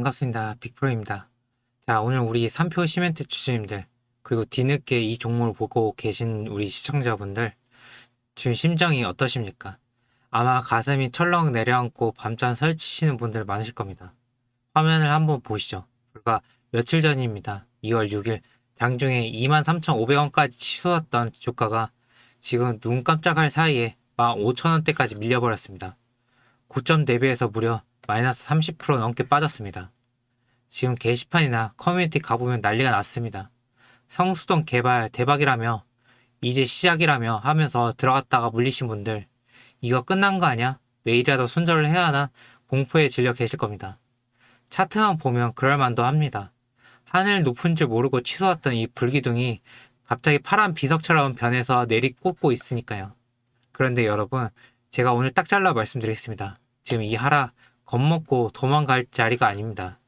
반갑습니다. 빅프로입니다. 자, 오늘 우리 3표 시멘트 주주님들, 그리고 뒤늦게 이 종목을 보고 계신 우리 시청자분들, 지금 심정이 어떠십니까? 아마 가슴이 철렁 내려앉고 밤잠 설치시는 분들 많으실 겁니다. 화면을 한번 보시죠. 불과 며칠 전입니다. 2월 6일 장중에 23,500원까지 치솟았던 주가가 지금 눈 깜짝할 사이에 15,000원대까지 밀려버렸습니다. 고점 대비해서 무려 마이너스 30% 넘게 빠졌습니다. 지금 게시판이나 커뮤니티 가보면 난리가 났습니다. 성수동 개발 대박이라며 이제 시작이라며 하면서 들어갔다가 물리신 분들 이거 끝난 거 아니야? 내일이라도 손절을 해야 하나? 공포에 질려 계실 겁니다. 차트만 보면 그럴만도 합니다. 하늘 높은 줄 모르고 치솟았던 이 불기둥이 갑자기 파란 비석처럼 변해서 내리꽂고 있으니까요. 그런데 여러분, 제가 오늘 딱 잘라 말씀드리겠습니다. 지금 이 하락 겁먹고 도망갈 자리가 아닙니다.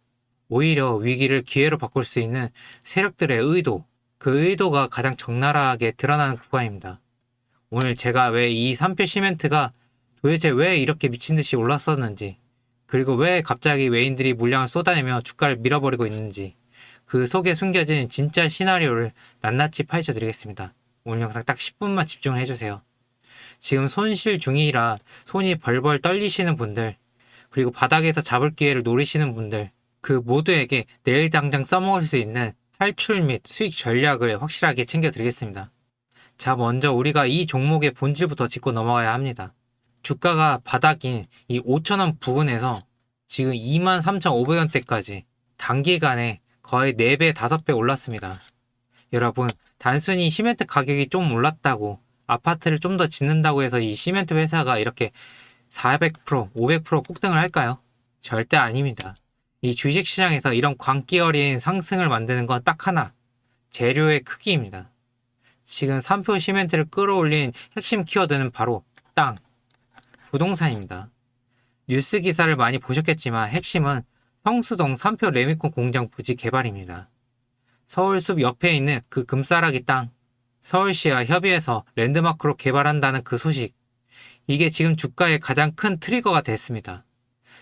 오히려 위기를 기회로 바꿀 수 있는 세력들의 의도, 그 의도가 가장 적나라하게 드러나는 구간입니다. 오늘 제가 왜 이 3표 시멘트가 도대체 왜 이렇게 미친 듯이 올랐었는지, 그리고 왜 갑자기 외인들이 물량을 쏟아내며 주가를 밀어버리고 있는지, 그 속에 숨겨진 진짜 시나리오를 낱낱이 파헤쳐 드리겠습니다. 오늘 영상 딱 10분만 집중을 해주세요. 지금 손실 중이라 손이 벌벌 떨리시는 분들, 그리고 바닥에서 잡을 기회를 노리시는 분들, 그 모두에게 내일 당장 써먹을 수 있는 탈출 및 수익 전략을 확실하게 챙겨드리겠습니다. 자, 먼저 우리가 이 종목의 본질부터 짚고 넘어가야 합니다. 주가가 바닥인 이 5천원 부근에서 지금 23,500원대까지 단기간에 거의 4배, 5배 올랐습니다. 여러분, 단순히 시멘트 가격이 좀 올랐다고 아파트를 좀 더 짓는다고 해서 이 시멘트 회사가 이렇게 400%, 500% 폭등을 할까요? 절대 아닙니다. 이 주식 시장에서 이런 광기 어린 상승을 만드는 건 딱 하나. 재료의 크기입니다. 지금 3표 시멘트를 끌어올린 핵심 키워드는 바로 땅, 부동산입니다. 뉴스 기사를 많이 보셨겠지만 핵심은 성수동 3표 레미콘 공장 부지 개발입니다. 서울숲 옆에 있는 그 금싸라기 땅, 서울시와 협의해서 랜드마크로 개발한다는 그 소식. 이게 지금 주가의 가장 큰 트리거가 됐습니다.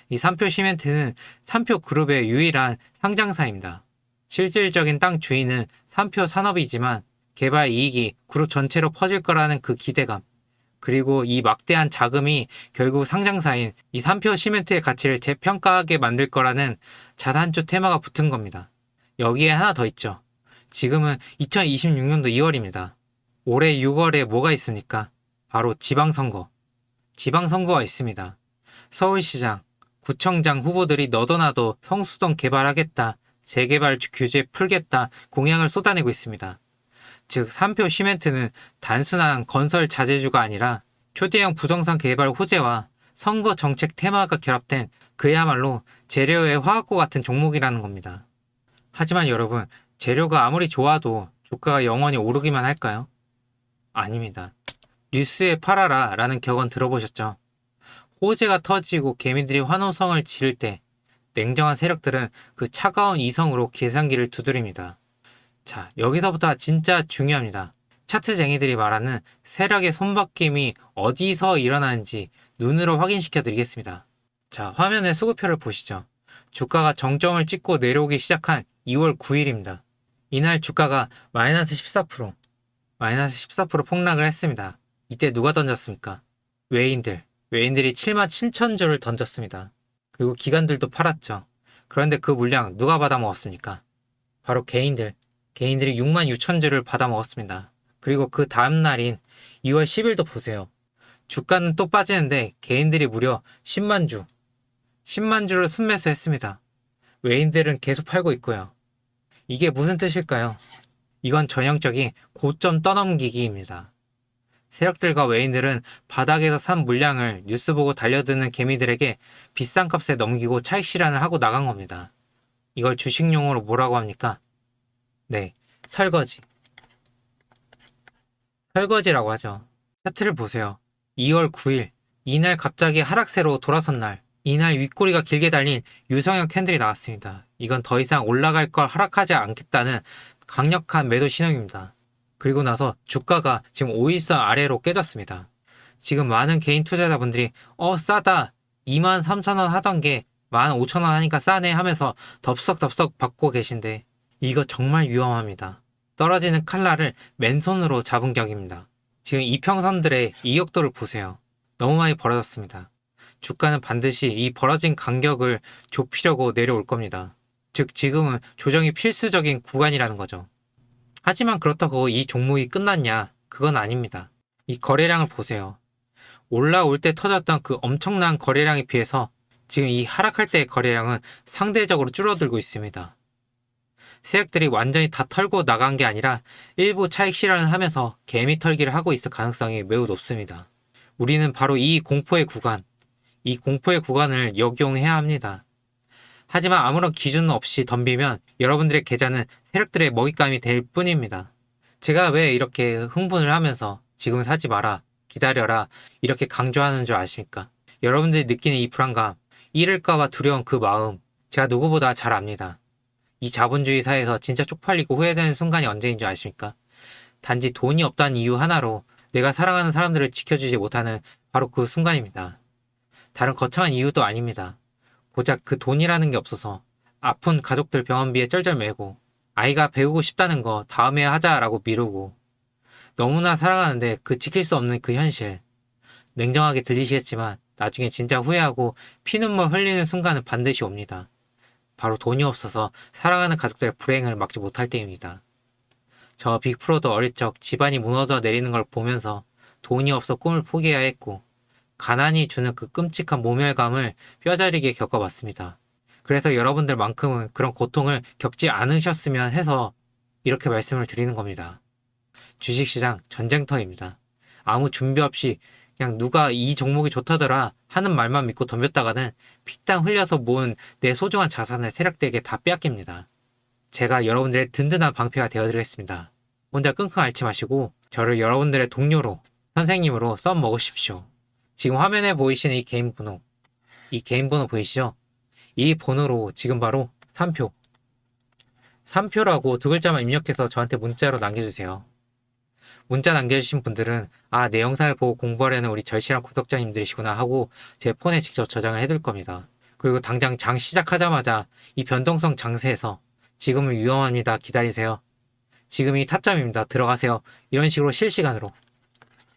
이 3표 시멘트는 3표 그룹의 유일한 상장사입니다. 실질적인 땅 주인은 3표 산업이지만 개발 이익이 그룹 전체로 퍼질 거라는 그 기대감. 그리고 이 막대한 자금이 결국 상장사인 이 3표 시멘트의 가치를 재평가하게 만들 거라는 자산주 테마가 붙은 겁니다. 여기에 하나 더 있죠. 지금은 2026년도 2월입니다. 올해 6월에 뭐가 있습니까? 바로 지방선거. 지방선거가 있습니다. 서울시장, 구청장 후보들이 너도나도 성수동 개발하겠다, 재개발 규제 풀겠다 공약을 쏟아내고 있습니다. 즉 3표 시멘트는 단순한 건설 자재주가 아니라 초대형 부동산 개발 호재와 선거 정책 테마가 결합된 그야말로 재료의 화학고 같은 종목이라는 겁니다. 하지만 여러분, 재료가 아무리 좋아도 주가가 영원히 오르기만 할까요? 아닙니다. 뉴스에 팔아라 라는 격언 들어보셨죠? 호재가 터지고 개미들이 환호성을 지를 때 냉정한 세력들은 그 차가운 이성으로 계산기를 두드립니다. 자, 여기서부터 진짜 중요합니다. 차트쟁이들이 말하는 세력의 손바뀜이 어디서 일어나는지 눈으로 확인시켜 드리겠습니다. 자, 화면에 수급표를 보시죠. 주가가 정점을 찍고 내려오기 시작한 2월 9일입니다. 이날 주가가 마이너스 14%, 마이너스 14% 폭락을 했습니다. 이때 누가 던졌습니까? 외인들. 외인들이 7만 7천 주를 던졌습니다. 그리고 기관들도 팔았죠. 그런데 그 물량 누가 받아먹었습니까? 바로 개인들. 개인들이 6만 6천 주를 받아먹었습니다. 그리고 그 다음 날인 2월 10일도 보세요. 주가는 또 빠지는데 개인들이 무려 10만 주, 10만 주를 순매수했습니다. 외인들은 계속 팔고 있고요. 이게 무슨 뜻일까요? 이건 전형적인 고점 떠넘기기입니다. 세력들과 외인들은 바닥에서 산 물량을 뉴스 보고 달려드는 개미들에게 비싼 값에 넘기고 차익 실현을 하고 나간 겁니다. 이걸 주식용어로 뭐라고 합니까? 네, 설거지. 설거지라고 하죠. 차트를 보세요. 2월 9일, 이날 갑자기 하락세로 돌아선 날, 이날 윗꼬리가 길게 달린 유성형 캔들이 나왔습니다. 이건 더 이상 올라갈 걸 하락하지 않겠다는 강력한 매도 신호입니다. 그리고 나서 주가가 지금 5일선 아래로 깨졌습니다. 지금 많은 개인 투자자분들이 어 싸다 23,000원 하던 게 15,000원 하니까 싸네 하면서 덥석덥석 받고 계신데 이거 정말 위험합니다. 떨어지는 칼날을 맨손으로 잡은 격입니다. 지금 이평선들의 이격도를 보세요. 너무 많이 벌어졌습니다. 주가는 반드시 이 벌어진 간격을 좁히려고 내려올 겁니다. 즉 지금은 조정이 필수적인 구간이라는 거죠. 하지만 그렇다고 이 종목이 끝났냐? 그건 아닙니다. 이 거래량을 보세요. 올라올 때 터졌던 그 엄청난 거래량에 비해서 지금 이 하락할 때의 거래량은 상대적으로 줄어들고 있습니다. 세력들이 완전히 다 털고 나간 게 아니라 일부 차익 실현을 하면서 개미 털기를 하고 있을 가능성이 매우 높습니다. 우리는 바로 이 공포의 구간, 이 공포의 구간을 역용해야 합니다. 하지만 아무런 기준 없이 덤비면 여러분들의 계좌는 세력들의 먹잇감이 될 뿐입니다. 제가 왜 이렇게 흥분을 하면서 지금 사지 마라, 기다려라, 이렇게 강조하는 줄 아십니까? 여러분들이 느끼는 이 불안감, 잃을까봐 두려운 그 마음, 제가 누구보다 잘 압니다. 이 자본주의 사회에서 진짜 쪽팔리고 후회되는 순간이 언제인 줄 아십니까? 단지 돈이 없다는 이유 하나로 내가 사랑하는 사람들을 지켜주지 못하는 바로 그 순간입니다. 다른 거창한 이유도 아닙니다. 고작 그 돈이라는 게 없어서 아픈 가족들 병원비에 쩔쩔매고 아이가 배우고 싶다는 거 다음에 하자라고 미루고 너무나 사랑하는데 그 지킬 수 없는 그 현실 냉정하게 들리시겠지만 나중에 진짜 후회하고 피눈물 흘리는 순간은 반드시 옵니다. 바로 돈이 없어서 사랑하는 가족들의 불행을 막지 못할 때입니다. 저 빅프로도 어릴 적 집안이 무너져 내리는 걸 보면서 돈이 없어 꿈을 포기해야 했고 가난이 주는 그 끔찍한 모멸감을 뼈저리게 겪어봤습니다. 그래서 여러분들만큼은 그런 고통을 겪지 않으셨으면 해서 이렇게 말씀을 드리는 겁니다. 주식시장 전쟁터입니다. 아무 준비 없이 그냥 누가 이 종목이 좋다더라 하는 말만 믿고 덤볐다가는 피땀 흘려서 모은 내 소중한 자산을 세력들에게 다 빼앗깁니다. 제가 여러분들의 든든한 방패가 되어드리겠습니다. 혼자 끙끙 앓지 마시고 저를 여러분들의 동료로 선생님으로 써 먹으십시오. 지금 화면에 보이시는 이 개인 번호, 이 개인 번호 보이시죠? 이 번호로 지금 바로 3표, 3표라고 두 글자만 입력해서 저한테 문자로 남겨주세요. 문자 남겨주신 분들은 아, 내 영상을 보고 공부하려는 우리 절실한 구독자님들이시구나 하고 제 폰에 직접 저장을 해둘 겁니다. 그리고 당장 장 시작하자마자 이 변동성 장세에서 지금은 위험합니다. 기다리세요. 지금이 타점입니다. 들어가세요. 이런 식으로 실시간으로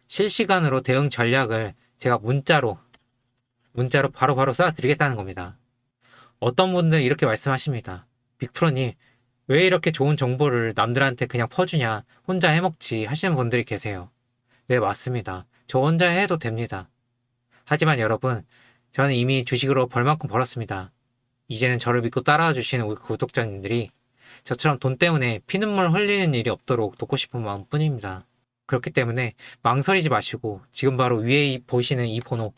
실시간으로 대응 전략을 제가 문자로 문자로 바로바로 쏴드리겠다는 겁니다. 어떤 분들은 이렇게 말씀하십니다. 빅프로님 왜 이렇게 좋은 정보를 남들한테 그냥 퍼주냐 혼자 해먹지 하시는 분들이 계세요. 네 맞습니다. 저 혼자 해도 됩니다. 하지만 여러분 저는 이미 주식으로 벌만큼 벌었습니다. 이제는 저를 믿고 따라와 주시는 우리 구독자님들이 저처럼 돈 때문에 피눈물 흘리는 일이 없도록 돕고 싶은 마음뿐입니다. 그렇기 때문에 망설이지 마시고 지금 바로 위에 이- 보이시는 이 번호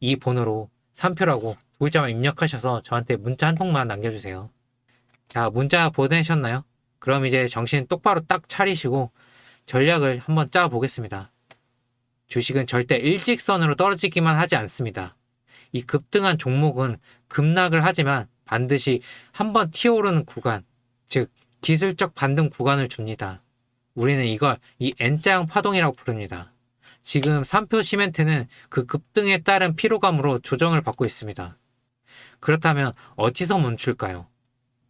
이 번호로 3표라고 두 글자만 입력하셔서 저한테 문자 한 통만 남겨주세요. 자 문자 보내셨나요? 그럼 이제 정신 똑바로 딱 차리시고 전략을 한번 짜 보겠습니다. 주식은 절대 일직선으로 떨어지기만 하지 않습니다. 이 급등한 종목은 급락을 하지만 반드시 한번 튀어오르는 구간, 즉 기술적 반등 구간을 줍니다. 우리는 이걸 이 N자형 파동이라고 부릅니다. 지금 3표 시멘트는 그 급등에 따른 피로감으로 조정을 받고 있습니다. 그렇다면 어디서 멈출까요?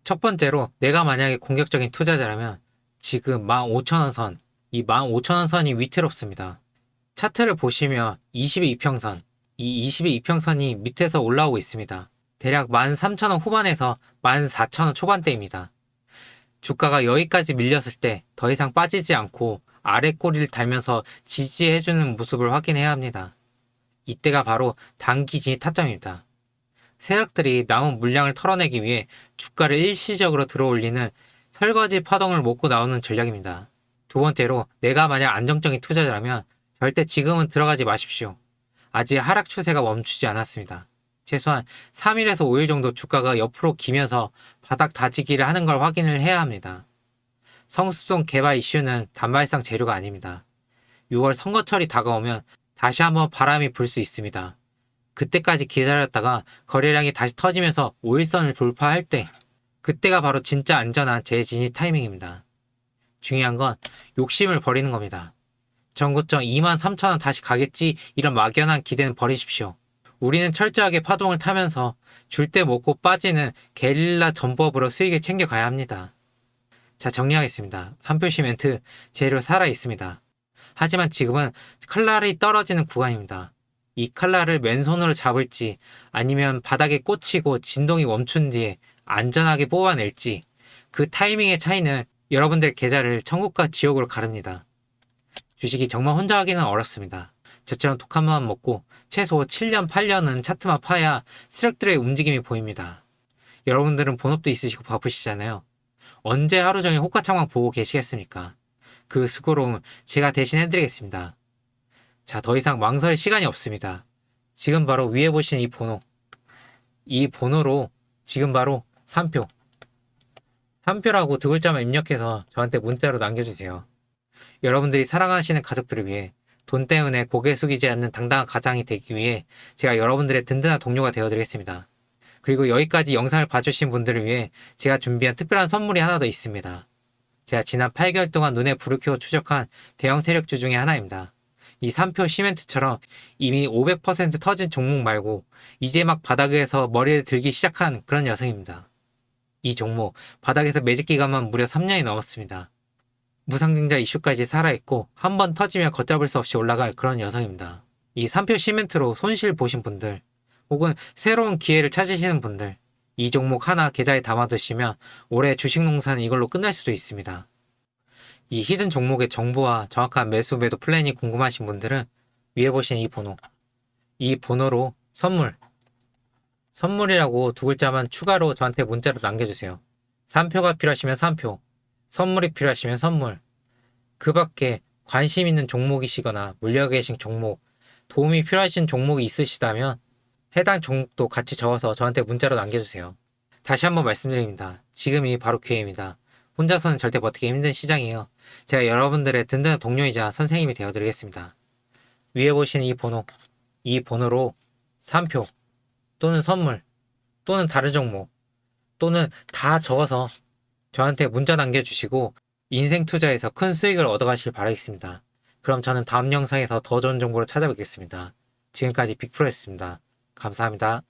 첫 번째로 내가 만약에 공격적인 투자자라면 지금 15,000원 선, 이 15,000원 선이 위태롭습니다. 차트를 보시면 22평선, 이 22평선이 밑에서 올라오고 있습니다. 대략 13,000원 후반에서 14,000원 초반대입니다. 주가가 여기까지 밀렸을 때 더 이상 빠지지 않고 아래 꼬리를 달면서 지지해주는 모습을 확인해야 합니다. 이때가 바로 단기 진입 타점입니다. 세력들이 남은 물량을 털어내기 위해 주가를 일시적으로 들어올리는 설거지 파동을 먹고 나오는 전략입니다. 두 번째로 내가 만약 안정적인 투자자라면 절대 지금은 들어가지 마십시오. 아직 하락 추세가 멈추지 않았습니다. 최소한 3일에서 5일 정도 주가가 옆으로 기면서 바닥 다지기를 하는 걸 확인을 해야 합니다. 성수동 개발 이슈는 단발성 재료가 아닙니다. 6월 선거철이 다가오면 다시 한번 바람이 불 수 있습니다. 그때까지 기다렸다가 거래량이 다시 터지면서 5일선을 돌파할 때 그때가 바로 진짜 안전한 재진입 타이밍입니다. 중요한 건 욕심을 버리는 겁니다. 전고점 2만 3천원 다시 가겠지 이런 막연한 기대는 버리십시오. 우리는 철저하게 파동을 타면서 줄 때 먹고 빠지는 게릴라 전법으로 수익을 챙겨가야 합니다. 자, 정리하겠습니다. 3표 시 멘트 재료 살아 있습니다. 하지만 지금은 칼날이 떨어지는 구간입니다. 이 칼날을 맨손으로 잡을지 아니면 바닥에 꽂히고 진동이 멈춘 뒤에 안전하게 뽑아낼지 그 타이밍의 차이는 여러분들 계좌를 천국과 지옥으로 가릅니다. 주식이 정말 혼자 하기는 어렵습니다. 저처럼 독한 마음 먹고 최소 7년, 8년은 차트만 파야 스력들의 움직임이 보입니다. 여러분들은 본업도 있으시고 바쁘시잖아요. 언제 하루 종일 호가창만 보고 계시겠습니까? 그 수고로움 제가 대신 해드리겠습니다. 자, 더 이상 망설일 시간이 없습니다. 지금 바로 위에 보시는 이 번호. 이 번호로 지금 바로 3표. 3표라고 두 글자만 입력해서 저한테 문자로 남겨주세요. 여러분들이 사랑하시는 가족들을 위해 돈 때문에 고개 숙이지 않는 당당한 가장이 되기 위해 제가 여러분들의 든든한 동료가 되어드리겠습니다. 그리고 여기까지 영상을 봐주신 분들을 위해 제가 준비한 특별한 선물이 하나 더 있습니다. 제가 지난 8개월 동안 눈에 불을 켜고 추적한 대형 세력주 중에 하나입니다. 이 3표 시멘트처럼 이미 500% 터진 종목 말고 이제 막 바닥에서 머리를 들기 시작한 그런 녀석입니다. 이 종목 바닥에서 매직 기간만 무려 3년이 넘었습니다. 무상증자 이슈까지 살아있고 한 번 터지면 걷잡을 수 없이 올라갈 그런 녀석입니다. 이 3표 시멘트로 손실 보신 분들 혹은 새로운 기회를 찾으시는 분들 이 종목 하나 계좌에 담아두시면 올해 주식 농사는 이걸로 끝날 수도 있습니다. 이 히든 종목의 정보와 정확한 매수 매도 플랜이 궁금하신 분들은 위에 보신 이 번호 이 번호로 선물 선물이라고 두 글자만 추가로 저한테 문자로 남겨주세요. 3표가 필요하시면 3표 선물이 필요하시면 선물 그 밖에 관심 있는 종목이시거나 물려 계신 종목 도움이 필요하신 종목이 있으시다면 해당 종목도 같이 적어서 저한테 문자로 남겨주세요. 다시 한번 말씀드립니다. 지금이 바로 기회입니다. 혼자서는 절대 버티기 힘든 시장이에요. 제가 여러분들의 든든한 동료이자 선생님이 되어드리겠습니다. 위에 보시는 이 번호, 이 번호로 3표 또는 선물 또는 다른 종목 또는 다 적어서 저한테 문자 남겨주시고 인생 투자에서 큰 수익을 얻어가길 바라겠습니다. 그럼 저는 다음 영상에서 더 좋은 정보로 찾아뵙겠습니다. 지금까지 빅프로였습니다. 감사합니다.